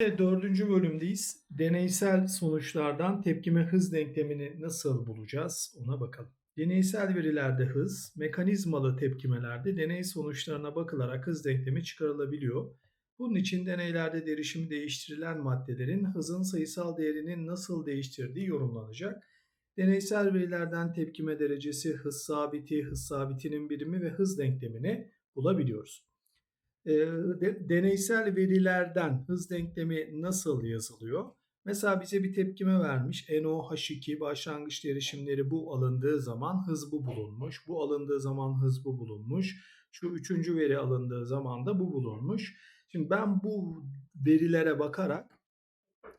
Dördüncü bölümdeyiz. Deneysel sonuçlardan tepkime hız denklemini nasıl bulacağız ona bakalım. Deneysel verilerde hız, mekanizmalı tepkimelerde deney sonuçlarına bakılarak hız denklemi çıkarılabiliyor. Bunun için deneylerde derişimi değiştirilen maddelerin hızın sayısal değerinin nasıl değiştirdiği yorumlanacak. Deneysel verilerden tepkime derecesi, hız sabiti, hız sabitinin birimi ve hız denklemini bulabiliyoruz. E, de, deneysel verilerden hız denklemi nasıl yazılıyor? Mesela bize bir tepkime vermiş. NOH2 başlangıç derişimleri bu alındığı zaman hız bu bulunmuş. Bu alındığı zaman hız bu bulunmuş. Şu üçüncü veri alındığı zaman da bu bulunmuş. Şimdi ben bu verilere bakarak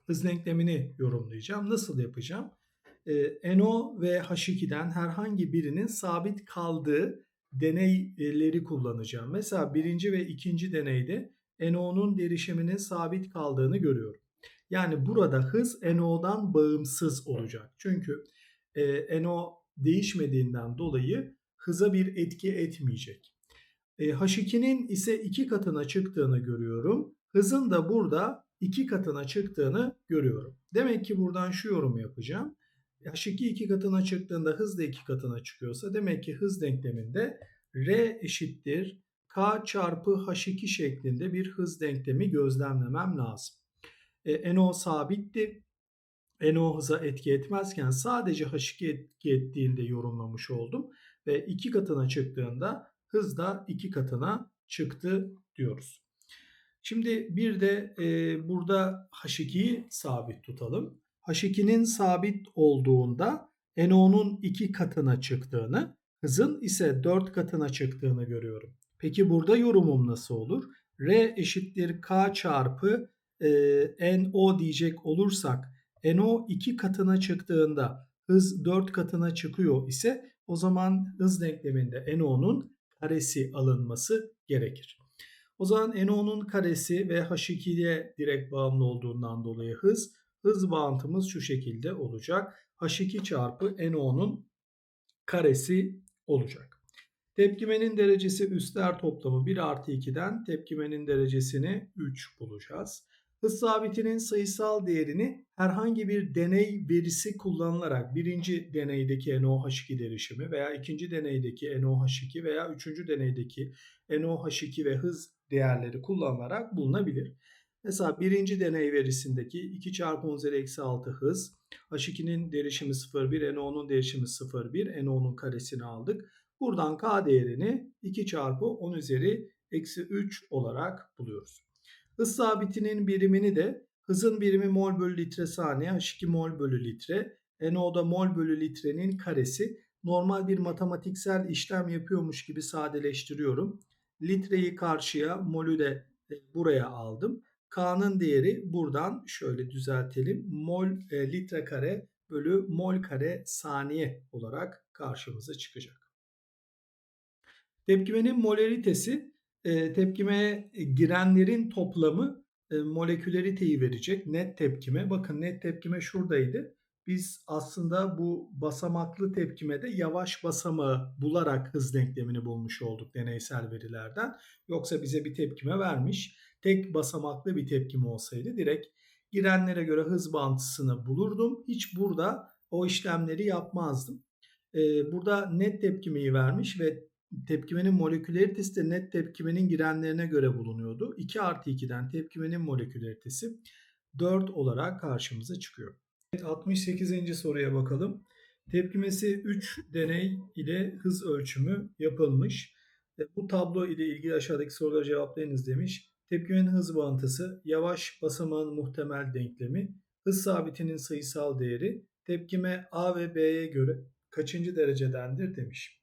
hız denklemini yorumlayacağım. Nasıl yapacağım? Ee, NO ve H2'den herhangi birinin sabit kaldığı deneyleri kullanacağım. Mesela birinci ve ikinci deneyde NO'nun derişiminin sabit kaldığını görüyorum. Yani burada hız NO'dan bağımsız olacak. Çünkü e, NO değişmediğinden dolayı hıza bir etki etmeyecek. E, H2'nin ise iki katına çıktığını görüyorum. Hızın da burada iki katına çıktığını görüyorum. Demek ki buradan şu yorumu yapacağım. H2 iki katına çıktığında hız da iki katına çıkıyorsa demek ki hız denkleminde R eşittir K çarpı H2 şeklinde bir hız denklemi gözlemlemem lazım. E, NO sabitti. NO hıza etki etmezken sadece H2 etki ettiğinde yorumlamış oldum. Ve iki katına çıktığında hız da iki katına çıktı diyoruz. Şimdi bir de e, burada H2'yi sabit tutalım. H2'nin sabit olduğunda NO'nun iki katına çıktığını, hızın ise 4 katına çıktığını görüyorum. Peki burada yorumum nasıl olur? R eşittir K çarpı e, NO diyecek olursak NO 2 katına çıktığında hız 4 katına çıkıyor ise o zaman hız denkleminde NO'nun karesi alınması gerekir. O zaman NO'nun karesi ve H2'ye direkt bağımlı olduğundan dolayı hız hız bağıntımız şu şekilde olacak. H2 çarpı NO'nun karesi olacak. Tepkimenin derecesi üstler toplamı 1 artı 2'den tepkimenin derecesini 3 bulacağız. Hız sabitinin sayısal değerini herhangi bir deney verisi kullanılarak birinci deneydeki NOH2 derişimi veya ikinci deneydeki NOH2 veya üçüncü deneydeki NOH2 ve hız değerleri kullanılarak bulunabilir. Mesela birinci deney verisindeki 2 çarpı 10 üzeri eksi 6 hız, H2'nin derişimi 0,1, NO'nun derişimi 0,1, NO'nun karesini aldık. Buradan K değerini 2 çarpı 10 üzeri eksi 3 olarak buluyoruz. Hız sabitinin birimini de hızın birimi mol bölü litre saniye, H2 mol bölü litre, NO'da mol bölü litrenin karesi. Normal bir matematiksel işlem yapıyormuş gibi sadeleştiriyorum. Litreyi karşıya, molü de e, buraya aldım. K'nın değeri buradan şöyle düzeltelim. Mol e, litre kare bölü mol kare saniye olarak karşımıza çıkacak. Tepkimenin molaritesi e, tepkimeye girenlerin toplamı e, moleküleriteyi verecek. Net tepkime. Bakın net tepkime şuradaydı. Biz aslında bu basamaklı tepkimede yavaş basamağı bularak hız denklemini bulmuş olduk deneysel verilerden. Yoksa bize bir tepkime vermiş tek basamaklı bir tepkim olsaydı direkt girenlere göre hız bağıntısını bulurdum. Hiç burada o işlemleri yapmazdım. Ee, burada net tepkimeyi vermiş ve tepkimenin molekülaritesi de net tepkimenin girenlerine göre bulunuyordu. 2 artı 2'den tepkimenin molekülaritesi 4 olarak karşımıza çıkıyor. Evet, 68. soruya bakalım. Tepkimesi 3 deney ile hız ölçümü yapılmış. E, bu tablo ile ilgili aşağıdaki soruları cevaplayınız demiş. Tepkimenin hız bağıntısı, yavaş basamağın muhtemel denklemi, hız sabitinin sayısal değeri, tepkime A ve B'ye göre kaçıncı derecedendir demiş.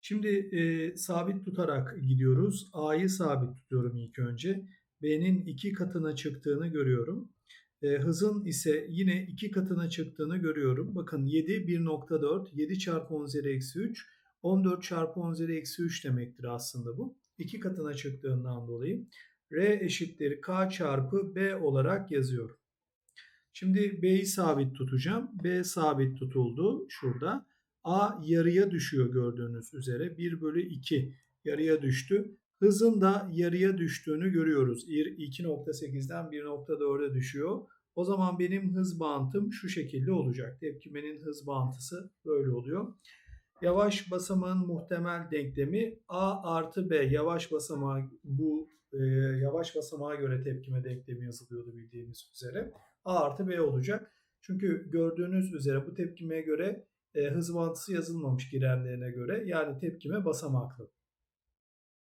Şimdi e, sabit tutarak gidiyoruz. A'yı sabit tutuyorum ilk önce. B'nin iki katına çıktığını görüyorum. E, hızın ise yine iki katına çıktığını görüyorum. Bakın 7 1.4 7 çarpı 10 üzeri eksi 3 14 çarpı 10 üzeri eksi 3 demektir aslında bu iki katına çıktığından dolayı R eşittir K çarpı B olarak yazıyorum. Şimdi B'yi sabit tutacağım. B sabit tutuldu şurada. A yarıya düşüyor gördüğünüz üzere. 1 bölü 2 yarıya düştü. Hızın da yarıya düştüğünü görüyoruz. 2.8'den 1.4'e düşüyor. O zaman benim hız bağıntım şu şekilde olacak. Tepkimenin hız bağıntısı böyle oluyor. Yavaş basamağın muhtemel denklemi A artı B. Yavaş basamağı bu e, yavaş basamağa göre tepkime denklemi yazılıyordu bildiğiniz üzere. A artı B olacak. Çünkü gördüğünüz üzere bu tepkimeye göre e, hız bağıntısı yazılmamış girenlerine göre. Yani tepkime basamaklı.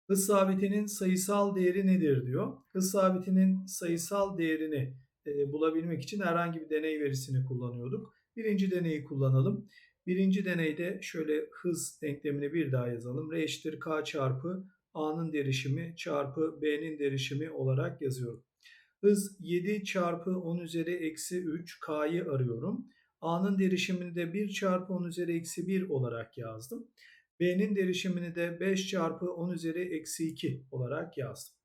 Hız sabitinin sayısal değeri nedir diyor. Hız sabitinin sayısal değerini e, bulabilmek için herhangi bir deney verisini kullanıyorduk. Birinci deneyi kullanalım. Birinci deneyde şöyle hız denklemini bir daha yazalım. R eşittir K çarpı A'nın derişimi çarpı B'nin derişimi olarak yazıyorum. Hız 7 çarpı 10 üzeri eksi 3 K'yı arıyorum. A'nın derişimini de 1 çarpı 10 üzeri eksi 1 olarak yazdım. B'nin derişimini de 5 çarpı 10 üzeri eksi 2 olarak yazdım.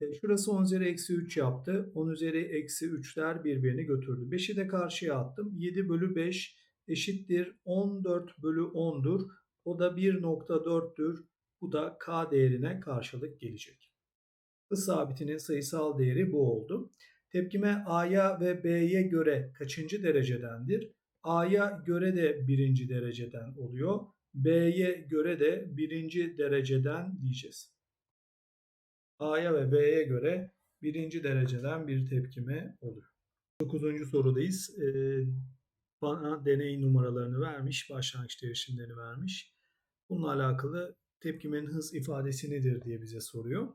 E, şurası 10 üzeri eksi 3 yaptı. 10 üzeri eksi 3'ler birbirini götürdü. 5'i de karşıya attım. 7 bölü 5 eşittir 14 bölü 10'dur. O da 1.4'tür. Bu da K değerine karşılık gelecek. Hız sabitinin sayısal değeri bu oldu. Tepkime A'ya ve B'ye göre kaçıncı derecedendir? A'ya göre de birinci dereceden oluyor. B'ye göre de birinci dereceden diyeceğiz. A'ya ve B'ye göre birinci dereceden bir tepkime oluyor. 9. sorudayız. Ee, bana deney numaralarını vermiş, başlangıç değişimlerini vermiş. Bununla alakalı tepkimenin hız ifadesi nedir diye bize soruyor.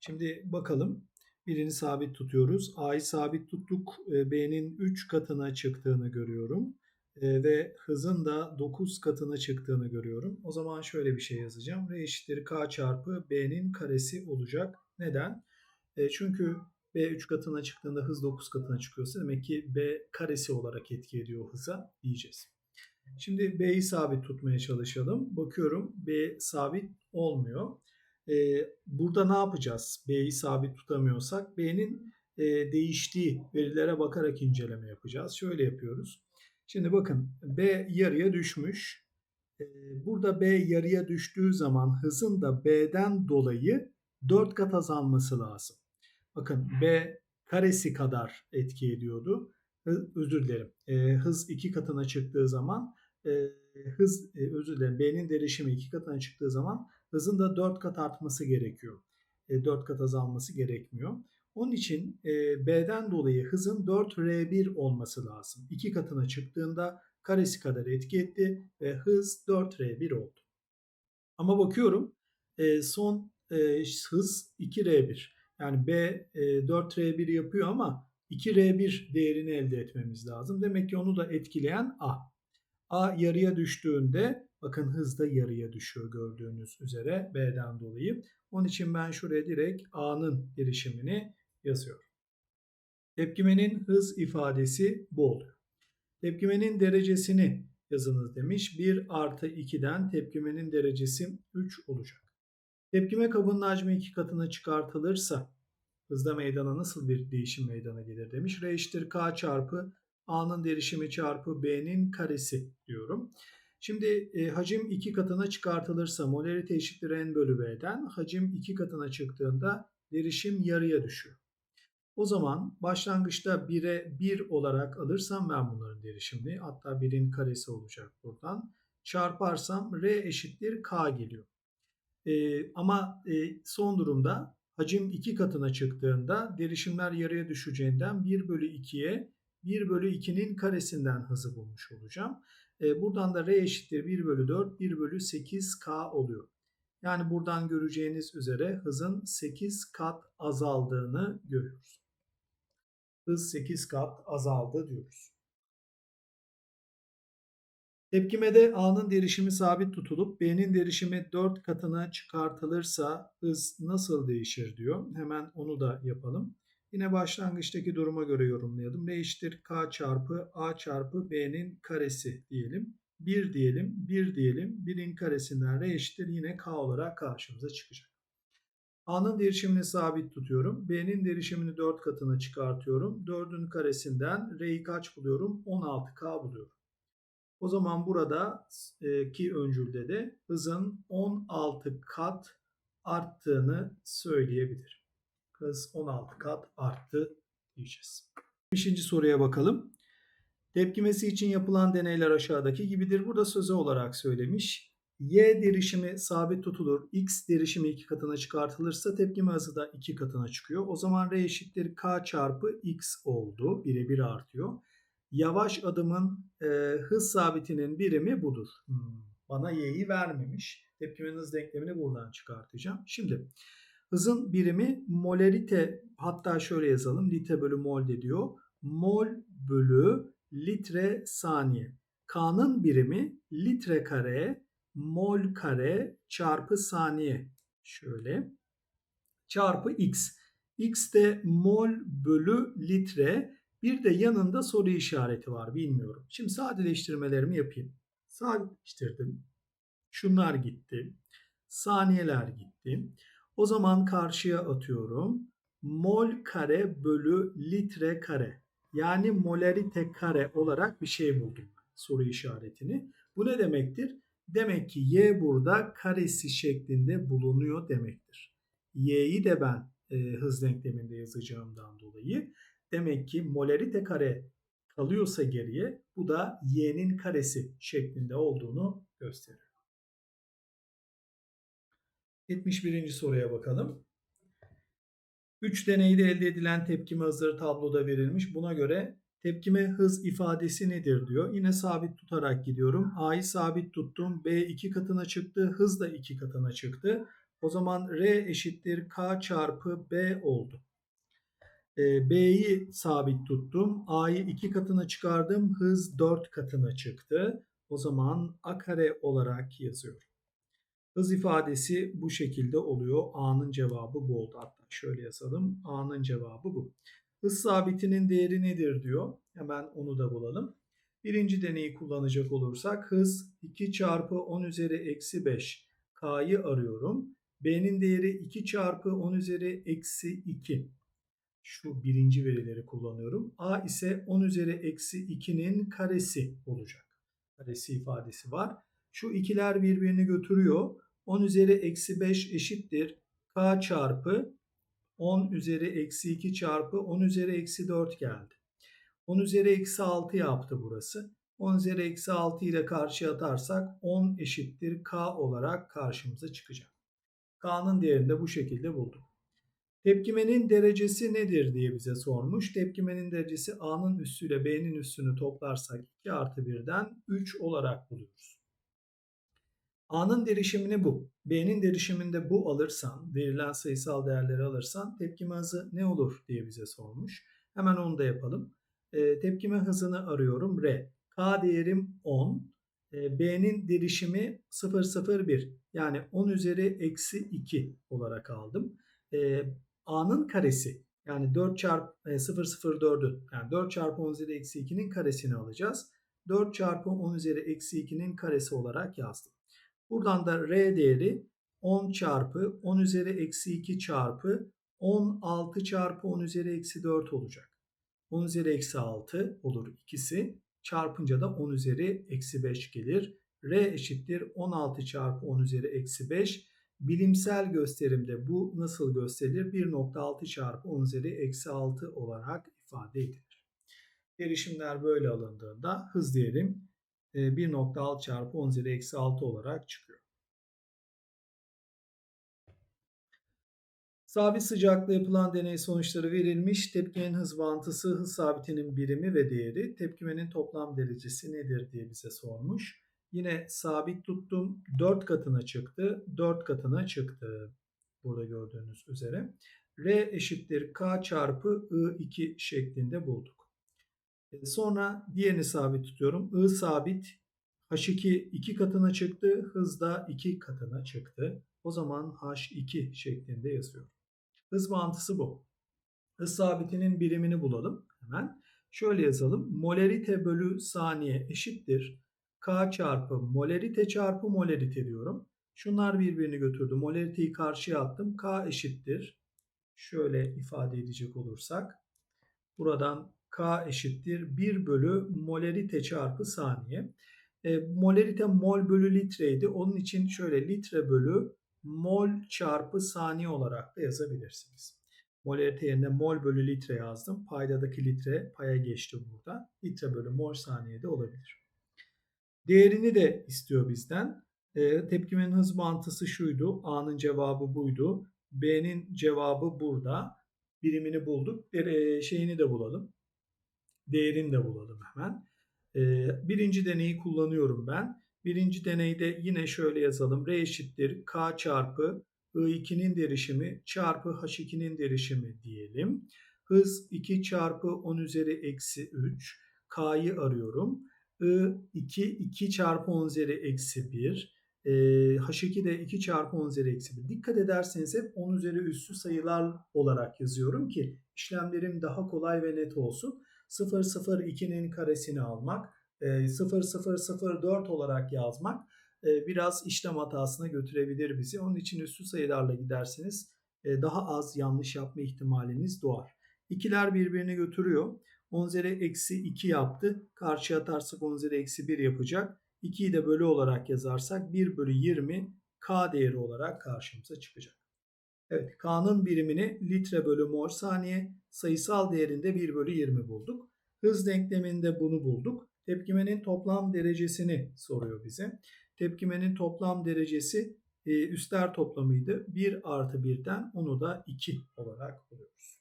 Şimdi bakalım. Birini sabit tutuyoruz. A'yı sabit tuttuk. Ee, B'nin 3 katına çıktığını görüyorum. Ve hızın da 9 katına çıktığını görüyorum. O zaman şöyle bir şey yazacağım. R eşittir K çarpı B'nin karesi olacak. Neden? Çünkü B 3 katına çıktığında hız 9 katına çıkıyorsa demek ki B karesi olarak etki ediyor hıza diyeceğiz. Şimdi B'yi sabit tutmaya çalışalım. Bakıyorum B sabit olmuyor. Burada ne yapacağız? B'yi sabit tutamıyorsak B'nin değiştiği verilere bakarak inceleme yapacağız. Şöyle yapıyoruz. Şimdi bakın B yarıya düşmüş. E, burada B yarıya düştüğü zaman hızın da B'den dolayı 4 kat azalması lazım. Bakın B karesi kadar etki ediyordu. Özür dilerim. E, hız 2 katına çıktığı zaman e, hız e, özür dilerim B'nin derişimi 2 katına çıktığı zaman hızın da 4 kat artması gerekiyor. E, 4 kat azalması gerekmiyor. Onun için e, B'den dolayı hızın 4R1 olması lazım. 2 katına çıktığında karesi kadar etki etti ve hız 4R1 oldu. Ama bakıyorum e, son e, hız 2R1. Yani B e, 4R1 yapıyor ama 2R1 değerini elde etmemiz lazım. Demek ki onu da etkileyen A. A yarıya düştüğünde bakın hız da yarıya düşüyor gördüğünüz üzere B'den dolayı. Onun için ben şuraya direkt A'nın erişimini yazıyorum. Tepkimenin hız ifadesi bu oluyor. Tepkimenin derecesini yazınız demiş. 1 artı 2'den tepkimenin derecesi 3 olacak. Tepkime kabının hacmi iki katına çıkartılırsa hızda meydana nasıl bir değişim meydana gelir demiş. R eşittir K çarpı A'nın derişimi çarpı B'nin karesi diyorum. Şimdi e, hacim iki katına çıkartılırsa molarite eşittir N bölü B'den hacim iki katına çıktığında derişim yarıya düşüyor. O zaman başlangıçta 1'e 1 olarak alırsam ben bunların derişimini hatta 1'in karesi olacak buradan. Çarparsam R eşittir K geliyor. E, ama e, son durumda hacim iki katına çıktığında derişimler yarıya düşeceğinden 1 bölü 2'ye 1 bölü 2'nin karesinden hızı bulmuş olacağım. E, buradan da R eşittir 1 bölü 4 1 bölü 8K oluyor. Yani buradan göreceğiniz üzere hızın 8 kat azaldığını görüyoruz. Hız 8 kat azaldı diyoruz. Tepkimede A'nın derişimi sabit tutulup B'nin derişimi 4 katına çıkartılırsa hız nasıl değişir diyor. Hemen onu da yapalım. Yine başlangıçtaki duruma göre yorumlayalım. R eşittir K çarpı A çarpı B'nin karesi diyelim. 1 diyelim, 1 diyelim. 1'in karesinden R eşittir yine K olarak karşımıza çıkacak. A'nın derişimini sabit tutuyorum. B'nin derişimini 4 katına çıkartıyorum. 4'ün karesinden R'yi kaç buluyorum? 16K buluyorum. O zaman burada ki öncülde de hızın 16 kat arttığını söyleyebilirim. Hız 16 kat arttı diyeceğiz. Beşinci soruya bakalım. Tepkimesi için yapılan deneyler aşağıdaki gibidir. Burada söze olarak söylemiş. Y derişimi sabit tutulur. X derişimi iki katına çıkartılırsa tepkime hızı da iki katına çıkıyor. O zaman R eşittir K çarpı X oldu. Birebir artıyor. Yavaş adımın e, hız sabitinin birimi budur. Hmm, bana Y'yi vermemiş. Tepkimenin hız denklemini buradan çıkartacağım. Şimdi hızın birimi molarite hatta şöyle yazalım. Litre bölü mol de diyor. Mol bölü litre saniye. K'nın birimi litre kare mol kare çarpı saniye. Şöyle. Çarpı x. x de mol bölü litre. Bir de yanında soru işareti var bilmiyorum. Şimdi sadeleştirmelerimi yapayım. Sadeleştirdim. Şunlar gitti. Saniyeler gitti. O zaman karşıya atıyorum. Mol kare bölü litre kare. Yani molarite kare olarak bir şey buldum. Soru işaretini. Bu ne demektir? Demek ki y burada karesi şeklinde bulunuyor demektir. y'yi de ben e, hız denkleminde yazacağımdan dolayı demek ki molarite kare kalıyorsa geriye bu da y'nin karesi şeklinde olduğunu gösterir. 71. soruya bakalım. 3 deneyde elde edilen tepkime hızları tabloda verilmiş. Buna göre tepkime hız ifadesi nedir diyor. Yine sabit tutarak gidiyorum. A'yı sabit tuttum. B 2 katına çıktı. Hız da 2 katına çıktı. O zaman R eşittir K çarpı B oldu. Ee, B'yi sabit tuttum. A'yı 2 katına çıkardım. Hız 4 katına çıktı. O zaman A kare olarak yazıyorum. Hız ifadesi bu şekilde oluyor. A'nın cevabı bu oldu. Hatta şöyle yazalım. A'nın cevabı bu. Hız sabitinin değeri nedir diyor. Hemen onu da bulalım. Birinci deneyi kullanacak olursak hız 2 çarpı 10 üzeri eksi 5 K'yı arıyorum. B'nin değeri 2 çarpı 10 üzeri eksi 2. Şu birinci verileri kullanıyorum. A ise 10 üzeri eksi 2'nin karesi olacak. Karesi ifadesi var. Şu ikiler birbirini götürüyor. 10 üzeri eksi 5 eşittir. K çarpı 10 üzeri eksi 2 çarpı 10 üzeri eksi 4 geldi. 10 üzeri eksi 6 yaptı burası. 10 üzeri eksi 6 ile karşıya atarsak 10 eşittir K olarak karşımıza çıkacak. K'nın değerini de bu şekilde bulduk. Tepkimenin derecesi nedir diye bize sormuş. Tepkimenin derecesi A'nın üssüyle B'nin üssünü toplarsak 2 artı 1'den 3 olarak buluyoruz. A'nın derişimini bu. B'nin derişiminde bu alırsan, verilen sayısal değerleri alırsan tepkime hızı ne olur diye bize sormuş. Hemen onu da yapalım. E, tepkime hızını arıyorum. R. K değerim 10. E, B'nin derişimi 001. Yani 10 üzeri eksi 2 olarak aldım. E, A'nın karesi yani 4 çarpı e, 004'ü yani 4 çarpı 10 üzeri eksi 2'nin karesini alacağız. 4 çarpı 10 üzeri eksi 2'nin karesi olarak yazdım. Buradan da R değeri 10 çarpı 10 üzeri eksi 2 çarpı 16 çarpı 10 üzeri eksi 4 olacak. 10 üzeri eksi 6 olur ikisi. Çarpınca da 10 üzeri eksi 5 gelir. R eşittir 16 çarpı 10 üzeri eksi 5. Bilimsel gösterimde bu nasıl gösterilir? 1.6 çarpı 10 üzeri eksi 6 olarak ifade edilir. Derişimler böyle alındığında hız değerim 1.6 çarpı 10 üzeri eksi 6 olarak çıkıyor. Sabit sıcaklığı yapılan deney sonuçları verilmiş. Tepkimenin hız bağıntısı, hız sabitinin birimi ve değeri, tepkimenin toplam derecesi nedir diye bize sormuş. Yine sabit tuttum. 4 katına çıktı. 4 katına çıktı. Burada gördüğünüz üzere. R eşittir K çarpı I2 şeklinde bulduk. E, sonra diğerini sabit tutuyorum. I sabit H2 2 katına çıktı. Hız da 2 katına çıktı. O zaman H2 şeklinde yazıyorum. Hız bağıntısı bu. Hız sabitinin birimini bulalım hemen. Şöyle yazalım. Molarite bölü saniye eşittir. K çarpı molarite çarpı molarite diyorum. Şunlar birbirini götürdü. Molariteyi karşıya attım. K eşittir. Şöyle ifade edecek olursak. Buradan K eşittir 1 bölü molarite çarpı saniye. E, molarite mol bölü litreydi. Onun için şöyle litre bölü mol çarpı saniye olarak da yazabilirsiniz. Molarite yerine mol bölü litre yazdım. Paydadaki litre paya geçti burada. Litre bölü mol saniyede olabilir. Değerini de istiyor bizden. E, tepkimenin hız mantısı şuydu. A'nın cevabı buydu. B'nin cevabı burada. Birimini bulduk. E, şeyini de bulalım. Değerini de bulalım hemen. E, birinci deneyi kullanıyorum ben. Birinci deneyde yine şöyle yazalım. R eşittir K çarpı I2'nin derişimi çarpı H2'nin derişimi diyelim. Hız 2 çarpı 10 üzeri eksi 3. K'yı arıyorum. I2 2 çarpı 10 üzeri eksi 1. E, H2 de 2 çarpı 10 üzeri eksi 1. Dikkat ederseniz hep 10 üzeri üssü sayılar olarak yazıyorum ki işlemlerim daha kolay ve net olsun. 002'nin karesini almak, 0004 olarak yazmak biraz işlem hatasına götürebilir bizi. Onun için üstü sayılarla giderseniz daha az yanlış yapma ihtimaliniz doğar. İkiler birbirini götürüyor. 10 üzeri eksi 2 yaptı. Karşıya atarsak 10 üzeri eksi 1 yapacak. 2'yi de bölü olarak yazarsak 1 bölü 20 K değeri olarak karşımıza çıkacak. Evet K'nın birimini litre bölü mol saniye sayısal değerinde 1 bölü 20 bulduk. Hız denkleminde bunu bulduk. Tepkimenin toplam derecesini soruyor bize. Tepkimenin toplam derecesi e, üstler toplamıydı. 1 artı 1'den onu da 2 olarak buluyoruz.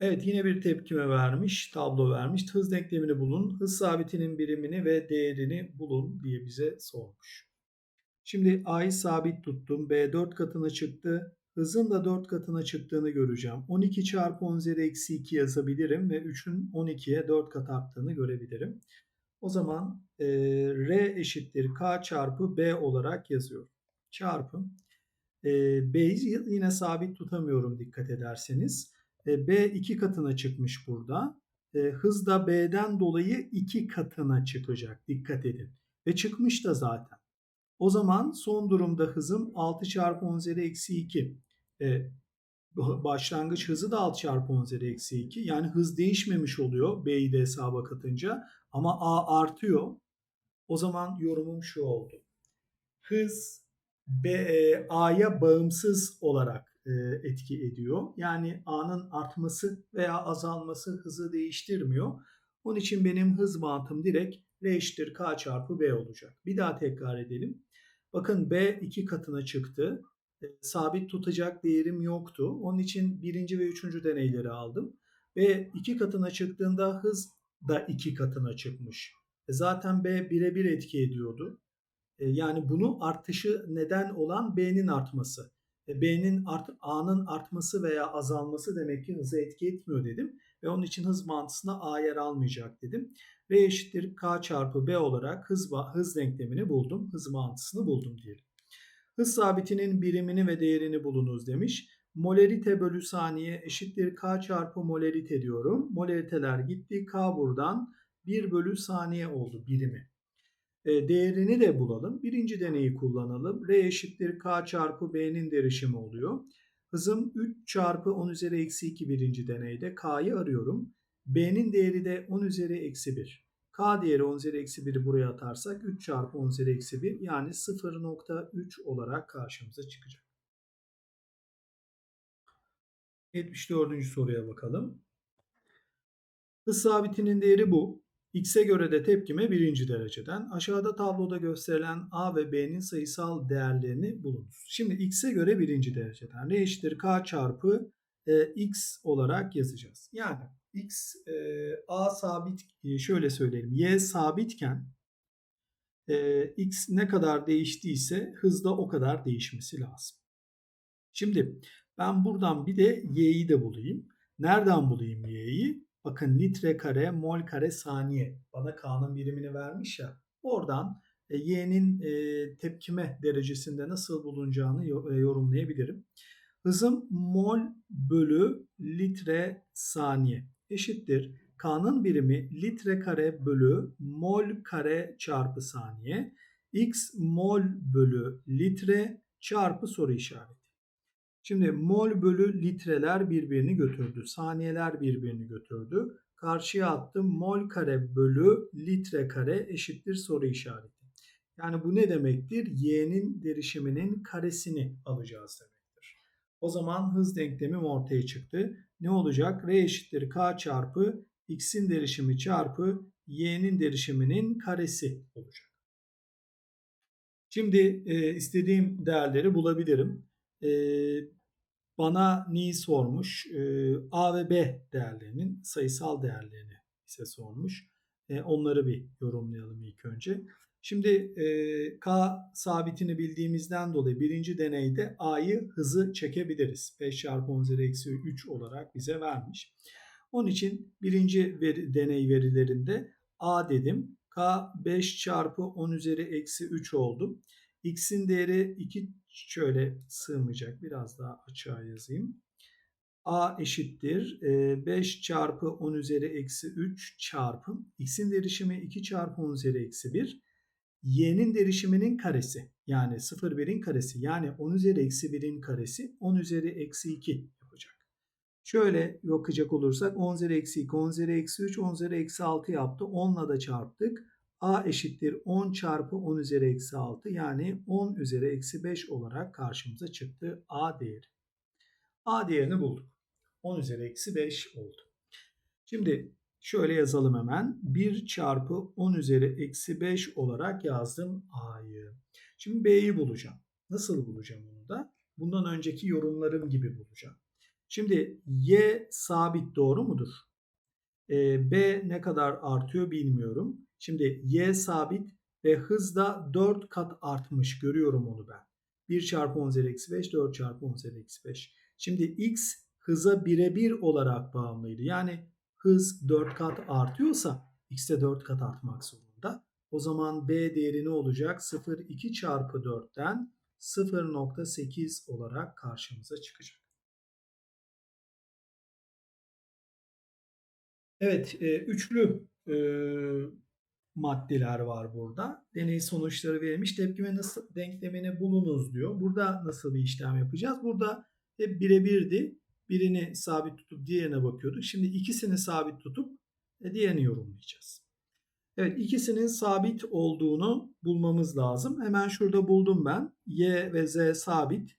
Evet yine bir tepkime vermiş, tablo vermiş. Hız denklemini bulun, hız sabitinin birimini ve değerini bulun diye bize sormuş. Şimdi A'yı sabit tuttum. B 4 katına çıktı. Hızın da 4 katına çıktığını göreceğim. 12 çarpı 10 üzeri eksi 2 yazabilirim ve 3'ün 12'ye 4 kat arttığını görebilirim. O zaman e, R eşittir K çarpı B olarak yazıyorum. Çarpı. E, B'yi yine sabit tutamıyorum dikkat ederseniz. E, B 2 katına çıkmış burada. E, hız da B'den dolayı 2 katına çıkacak. Dikkat edin. Ve çıkmış da zaten. O zaman son durumda hızım 6 çarpı 10 üzeri eksi 2. E, başlangıç hızı da 6 çarpı 10 üzeri eksi 2. Yani hız değişmemiş oluyor B'yi de hesaba katınca. Ama A artıyor. O zaman yorumum şu oldu. Hız B, e, A'ya bağımsız olarak e, etki ediyor. Yani A'nın artması veya azalması hızı değiştirmiyor. Onun için benim hız mantım direkt R eşittir K çarpı B olacak. Bir daha tekrar edelim. Bakın B iki katına çıktı. E, sabit tutacak değerim yoktu. Onun için birinci ve üçüncü deneyleri aldım. Ve iki katına çıktığında hız da iki katına çıkmış. E, zaten B birebir etki ediyordu. E, yani bunu artışı neden olan B'nin artması. B'nin art, A'nın artması veya azalması demek ki hızı etki etmiyor dedim. Ve onun için hız mantısında A yer almayacak dedim. R eşittir K çarpı B olarak hız, hız denklemini buldum. Hız mantısını buldum diyelim. Hız sabitinin birimini ve değerini bulunuz demiş. Molerite bölü saniye eşittir K çarpı molerite diyorum. Moleriteler gitti. K buradan 1 bölü saniye oldu birimi. E, değerini de bulalım. Birinci deneyi kullanalım. R eşittir K çarpı B'nin derişimi oluyor. Hızım 3 çarpı 10 üzeri eksi 2 birinci deneyde. K'yı arıyorum. B'nin değeri de 10 üzeri eksi 1. K değeri 10 üzeri eksi 1'i buraya atarsak 3 çarpı 10 üzeri eksi 1 yani 0.3 olarak karşımıza çıkacak. 74. soruya bakalım. Hız sabitinin değeri bu. X'e göre de tepkime birinci dereceden. Aşağıda tabloda gösterilen A ve B'nin sayısal değerlerini bulunuz. Şimdi X'e göre birinci dereceden. R eşittir K çarpı e, X olarak yazacağız. Yani X e, A sabit e, şöyle söyleyelim. Y sabitken e, X ne kadar değiştiyse hızda o kadar değişmesi lazım. Şimdi ben buradan bir de Y'yi de bulayım. Nereden bulayım Y'yi? Bakın litre kare mol kare saniye. Bana K'nın birimini vermiş ya. Oradan e, Y'nin e, tepkime derecesinde nasıl bulunacağını e, yorumlayabilirim. Hızım mol bölü litre saniye eşittir. K'nın birimi litre kare bölü mol kare çarpı saniye. X mol bölü litre çarpı soru işareti. Şimdi mol bölü litreler birbirini götürdü. Saniyeler birbirini götürdü. karşıya attım. Mol kare bölü litre kare eşittir soru işareti. Yani bu ne demektir? Y'nin derişiminin karesini alacağız demektir. O zaman hız denklemim ortaya çıktı. Ne olacak? R eşittir K çarpı X'in derişimi çarpı Y'nin derişiminin karesi olacak. Şimdi e, istediğim değerleri bulabilirim. E, bana neyi sormuş? E, A ve B değerlerinin sayısal değerlerini ise sormuş. E, onları bir yorumlayalım ilk önce. Şimdi e, K sabitini bildiğimizden dolayı birinci deneyde A'yı hızı çekebiliriz. 5 çarpı 10 üzeri eksi 3 olarak bize vermiş. Onun için birinci veri, deney verilerinde A dedim. K 5 çarpı 10 üzeri eksi 3 oldu. X'in değeri 2 şöyle sığmayacak. Biraz daha açığa yazayım. A eşittir 5 çarpı 10 üzeri eksi 3 çarpı X'in derişimi 2 çarpı 10 üzeri eksi 1 y'nin derişiminin karesi yani 0 birin karesi yani 10 üzeri eksi 1'in karesi 10 üzeri eksi 2 yapacak. Şöyle bakacak olursak 10 üzeri eksi 2, 10 üzeri eksi 3, 10 üzeri eksi 6 yaptı. 10'la da çarptık. A eşittir 10 çarpı 10 üzeri eksi 6 yani 10 üzeri eksi 5 olarak karşımıza çıktı A değeri. A değerini bulduk. 10 üzeri eksi 5 oldu. Şimdi Şöyle yazalım hemen. 1 çarpı 10 üzeri eksi 5 olarak yazdım A'yı. Şimdi B'yi bulacağım. Nasıl bulacağım onu da? Bundan önceki yorumlarım gibi bulacağım. Şimdi Y sabit doğru mudur? Ee, B ne kadar artıyor bilmiyorum. Şimdi Y sabit ve hızda 4 kat artmış görüyorum onu ben. 1 çarpı 10 üzeri eksi 5, 4 çarpı 10 üzeri eksi 5. Şimdi X hıza birebir olarak bağımlıydı. Yani hız 4 kat artıyorsa x de 4 kat artmak zorunda. O zaman b değeri ne olacak? 0,2 çarpı 4'ten 0,8 olarak karşımıza çıkacak. Evet, e, üçlü e, maddeler var burada. Deney sonuçları verilmiş. Tepkime nasıl denklemini bulunuz diyor. Burada nasıl bir işlem yapacağız? Burada hep birebirdi. Birini sabit tutup diğerine bakıyorduk. Şimdi ikisini sabit tutup e, diğerini yorumlayacağız. Evet ikisinin sabit olduğunu bulmamız lazım. Hemen şurada buldum ben. Y ve Z sabit.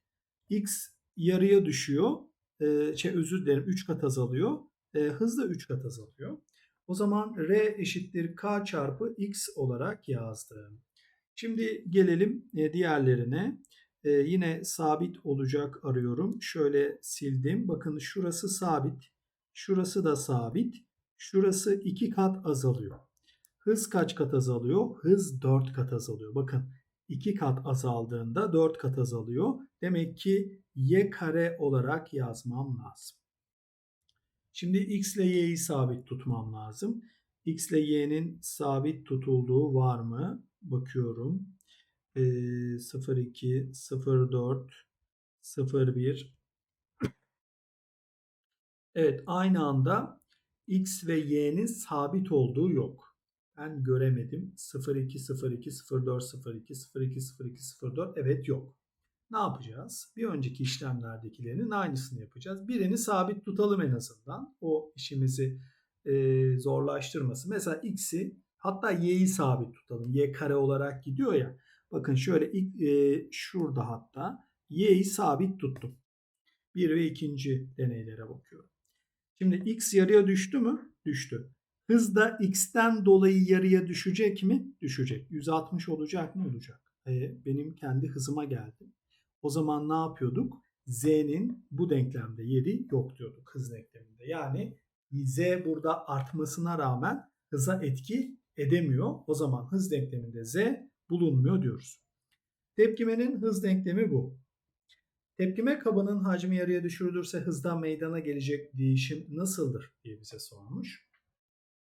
X yarıya düşüyor. Ee, şey özür dilerim 3 kat azalıyor. Ee, hız da 3 kat azalıyor. O zaman R eşittir K çarpı X olarak yazdım. Şimdi gelelim e, diğerlerine. Ee, yine sabit olacak arıyorum. Şöyle sildim. Bakın şurası sabit. Şurası da sabit. Şurası 2 kat azalıyor. Hız kaç kat azalıyor? Hız 4 kat azalıyor. Bakın 2 kat azaldığında 4 kat azalıyor. Demek ki y kare olarak yazmam lazım. Şimdi x ile y'yi sabit tutmam lazım. x ile y'nin sabit tutulduğu var mı? Bakıyorum e, 02, 04, 01. Evet aynı anda x ve y'nin sabit olduğu yok. Ben göremedim. 02, 02, 04, 02, 02, 02, 04 evet yok. Ne yapacağız? Bir önceki işlemlerdekilerinin aynısını yapacağız. Birini sabit tutalım en azından. O işimizi e, zorlaştırmasın. Mesela x'i hatta y'yi sabit tutalım. y kare olarak gidiyor ya. Bakın şöyle e, şurada hatta y'yi sabit tuttum. Bir ve ikinci deneylere bakıyorum. Şimdi x yarıya düştü mü? Düştü. Hız da x'ten dolayı yarıya düşecek mi? Düşecek. 160 olacak mı? Olacak. E, benim kendi hızıma geldi. O zaman ne yapıyorduk? z'nin bu denklemde yeri yok diyorduk hız denkleminde. Yani z burada artmasına rağmen hıza etki edemiyor. O zaman hız denkleminde z bulunmuyor diyoruz. Tepkimenin hız denklemi bu. Tepkime kabının hacmi yarıya düşürülürse hızdan meydana gelecek değişim nasıldır diye bize sormuş.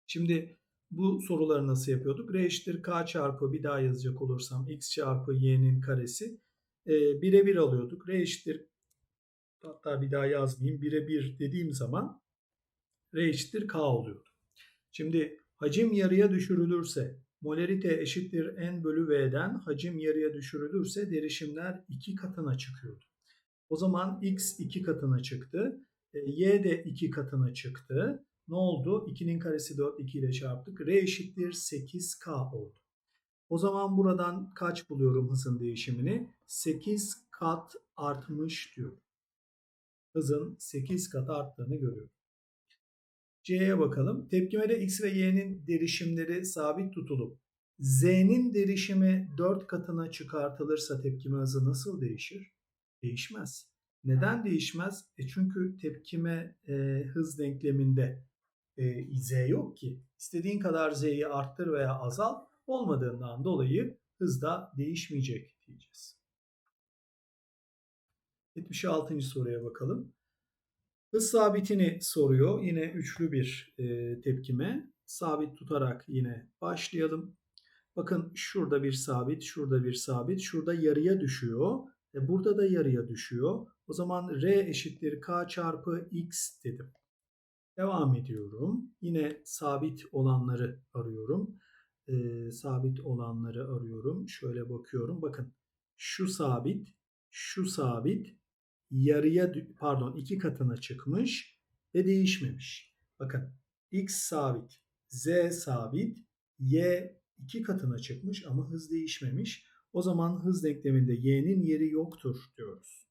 Şimdi bu soruları nasıl yapıyorduk? R eşittir K çarpı bir daha yazacak olursam X çarpı Y'nin karesi. E, bire bir alıyorduk. R eşittir hatta bir daha yazmayayım. Bire bir dediğim zaman R eşittir K oluyordu. Şimdi hacim yarıya düşürülürse molarite eşittir n bölü v'den hacim yarıya düşürülürse derişimler iki katına çıkıyordu. O zaman x iki katına çıktı. Y de iki katına çıktı. Ne oldu? 2'nin karesi 4, 2 ile çarptık. R eşittir 8K oldu. O zaman buradan kaç buluyorum hızın değişimini? 8 kat artmış diyorum. Hızın 8 kat arttığını görüyorum. C'ye bakalım. Tepkimede X ve Y'nin derişimleri sabit tutulup Z'nin derişimi 4 katına çıkartılırsa tepkime hızı nasıl değişir? Değişmez. Neden değişmez? E çünkü tepkime e, hız denkleminde e, Z yok ki. İstediğin kadar Z'yi arttır veya azalt olmadığından dolayı hız da değişmeyecek diyeceğiz. 76. soruya bakalım. Hız sabitini soruyor. Yine üçlü bir e, tepkime. Sabit tutarak yine başlayalım. Bakın şurada bir sabit, şurada bir sabit, şurada yarıya düşüyor. E, burada da yarıya düşüyor. O zaman R eşittir K çarpı X dedim. Devam ediyorum. Yine sabit olanları arıyorum. E, sabit olanları arıyorum. Şöyle bakıyorum. Bakın şu sabit, şu sabit yarıya pardon iki katına çıkmış ve değişmemiş. Bakın X sabit, Z sabit, Y iki katına çıkmış ama hız değişmemiş. O zaman hız denkleminde y'nin yeri yoktur diyoruz.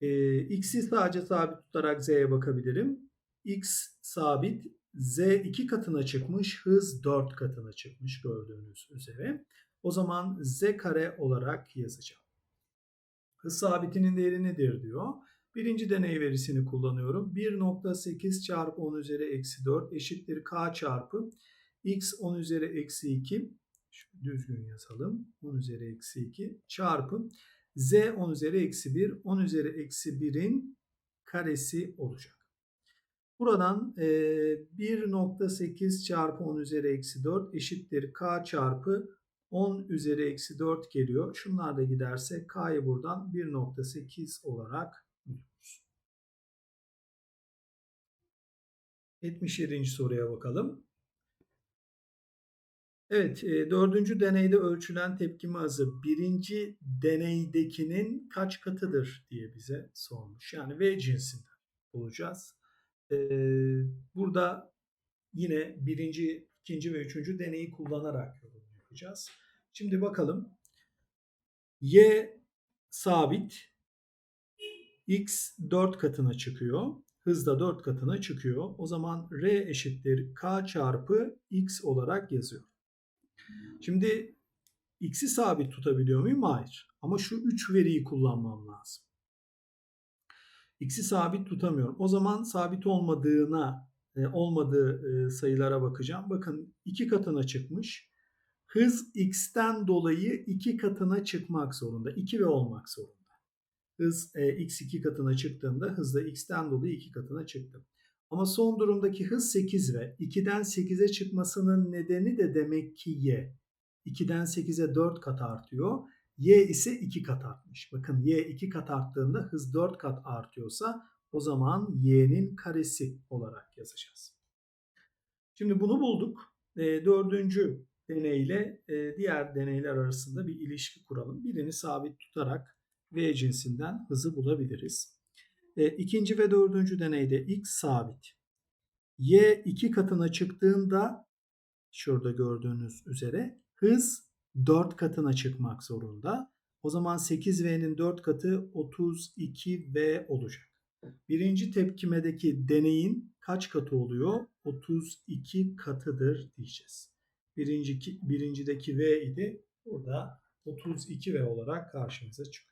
Ee, x'i sadece sabit tutarak z'ye bakabilirim. x sabit, z iki katına çıkmış, hız dört katına çıkmış gördüğünüz üzere. O zaman z kare olarak yazacağım. Hız sabitinin değeri nedir diyor. Birinci deney verisini kullanıyorum. 1.8 çarpı 10 üzeri eksi 4 eşittir k çarpı x 10 üzeri eksi 2 düzgün yazalım. 10 üzeri eksi 2 çarpı z 10 üzeri eksi 1 10 üzeri eksi 1'in karesi olacak. Buradan e, 1.8 çarpı 10 üzeri eksi 4 eşittir k çarpı 10 üzeri eksi 4 geliyor. Şunlar da giderse k'yı buradan 1.8 olarak buluyoruz. 77. soruya bakalım. Evet, e, dördüncü deneyde ölçülen tepkime hızı birinci deneydekinin kaç katıdır diye bize sormuş. Yani V cinsinden bulacağız. Burada yine birinci, ikinci ve üçüncü deneyi kullanarak yorum yapacağız. Şimdi bakalım. Y sabit. X 4 katına çıkıyor. Hız da 4 katına çıkıyor. O zaman R eşittir K çarpı X olarak yazıyor. Şimdi x'i sabit tutabiliyor muyum? Hayır. Ama şu 3 veriyi kullanmam lazım. X'i sabit tutamıyorum. O zaman sabit olmadığına e, olmadığı e, sayılara bakacağım. Bakın 2 katına çıkmış. Hız x'ten dolayı 2 katına çıkmak zorunda. 2 ve olmak zorunda. Hız e, x 2 katına çıktığında hız da x'ten dolayı 2 katına çıktı. Ama son durumdaki hız 8 ve 2'den 8'e çıkmasının nedeni de demek ki y. 2'den 8'e 4 kat artıyor. Y ise 2 kat artmış. Bakın y 2 kat arttığında hız 4 kat artıyorsa o zaman y'nin karesi olarak yazacağız. Şimdi bunu bulduk. E, dördüncü deneyle e, diğer deneyler arasında bir ilişki kuralım. Birini sabit tutarak V cinsinden hızı bulabiliriz. E, ikinci ve dördüncü deneyde x sabit. Y iki katına çıktığında şurada gördüğünüz üzere hız 4 katına çıkmak zorunda. O zaman 8V'nin 4 katı 32V olacak. Birinci tepkimedeki deneyin kaç katı oluyor? 32 katıdır diyeceğiz. Birinci, birincideki V idi. Burada 32V olarak karşımıza çıkıyor.